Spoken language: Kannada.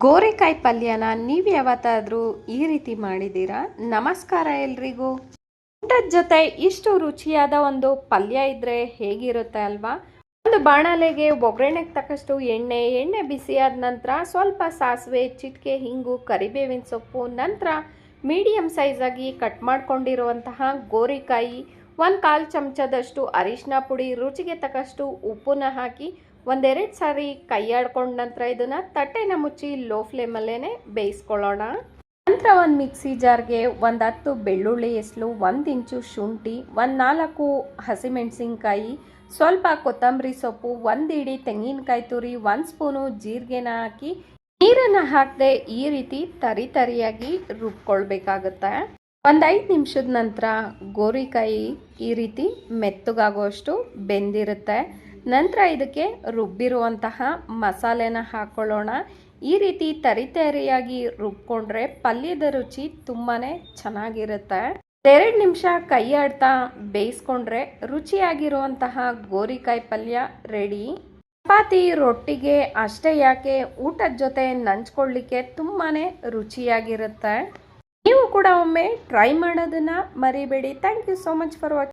ಗೋರೆಕಾಯಿ ಪಲ್ಯನ ನೀವು ಯಾವತ್ತಾದರೂ ಈ ರೀತಿ ಮಾಡಿದ್ದೀರಾ? ನಮಸ್ಕಾರ ಎಲ್ರಿಗೂ. ಊಟದ ಜೊತೆ ಇಷ್ಟು ರುಚಿಯಾದ ಒಂದು ಪಲ್ಯ ಇದ್ರೆ ಹೇಗಿರುತ್ತೆ ಅಲ್ವಾ? ಒಂದು ಬಾಣಲೆಗೆ ಒಗ್ಗರಣೆಗೆ ತಕ್ಕಷ್ಟು ಎಣ್ಣೆ ಎಣ್ಣೆ ಬಿಸಿಯಾದ ನಂತರ ಸ್ವಲ್ಪ ಸಾಸಿವೆ, ಚಿಟಿಕೆ, ಹಿಂಗು, ಕರಿಬೇವಿನ ಸೊಪ್ಪು, ನಂತರ ಮೀಡಿಯಮ್ ಸೈಜಾಗಿ ಕಟ್ ಮಾಡ್ಕೊಂಡಿರುವಂತಹ ಗೋರಿಕಾಯಿ ಒಂದು ಕಾಲು ಚಮಚದಷ್ಟು ಅರಿಶಿನ ಪುಡಿ, ರುಚಿಗೆ ತಕ್ಕಷ್ಟು ಉಪ್ಪನ್ನ ಹಾಕಿ ಒಂದೆರಡು ಸಾರಿ ಕೈಯಾಡ್ಕೊಂಡ ನಂತರ ಇದನ್ನು ತಟ್ಟೆನ ಮುಚ್ಚಿ ಲೋ ಫ್ಲೇಮಲ್ಲೇ ಬೇಯಿಸ್ಕೊಳ್ಳೋಣ. ನಂತರ ಒಂದು ಮಿಕ್ಸಿ ಜಾರ್ಗೆ ಒಂದು ಹತ್ತು ಬೆಳ್ಳುಳ್ಳಿ ಎಸ್ಲು ಒಂದು ಇಂಚು ಶುಂಠಿ, ಒಂದು ನಾಲ್ಕು ಹಸಿಮೆಣಸಿನ್ಕಾಯಿ, ಸ್ವಲ್ಪ ಕೊತ್ತಂಬರಿ ಸೊಪ್ಪು, ಒಂದು ಇಡಿ ತೆಂಗಿನಕಾಯಿ ತುರಿ, ಒಂದು ಸ್ಪೂನು ಜೀರಿಗೆನ ಹಾಕಿ ನೀರನ್ನು ಹಾಕದೆ ಈ ರೀತಿ ತರಿ ತರಿಯಾಗಿ ರುಬ್ಕೊಳ್ಬೇಕಾಗತ್ತೆ. ಒಂದು ಐದು ನಿಮಿಷದ ನಂತರ ಗೋರಿಕಾಯಿ ಈ ರೀತಿ ಮೆತ್ತಗಾಗುವಷ್ಟು ಬೆಂದಿರುತ್ತೆ. ನಂತರ ಇದಕ್ಕೆ ರುಬ್ಬಿರುವಂತಹ ಮಸಾಲೆನ ಹಾಕ್ಕೊಳ್ಳೋಣ ಈ ರೀತಿ ತರಿತರಿಯಾಗಿ ರುಬ್ಕೊಂಡ್ರೆ ಪಲ್ಯದ ರುಚಿ ತುಂಬಾ ಚೆನ್ನಾಗಿರುತ್ತೆ. ಎರಡು ನಿಮಿಷ ಕೈ ಆಡ್ತಾ ಬೇಯಿಸ್ಕೊಂಡ್ರೆ ರುಚಿಯಾಗಿರುವಂತಹ ಗೋರಿಕಾಯಿ ಪಲ್ಯ ರೆಡಿ. ಚಪಾತಿ ರೊಟ್ಟಿಗೆ ಅಷ್ಟೇ ಯಾಕೆ ಊಟದ ಜೊತೆ ನಂಚ್ಕೊಳ್ಳಿಕ್ಕೆ ತುಂಬಾ ರುಚಿಯಾಗಿರುತ್ತೆ. ನೀವು ಕೂಡ ಒಮ್ಮೆ ಟ್ರೈ ಮಾಡೋದನ್ನ ಮರಿಬೇಡಿ. Thank you so much for watching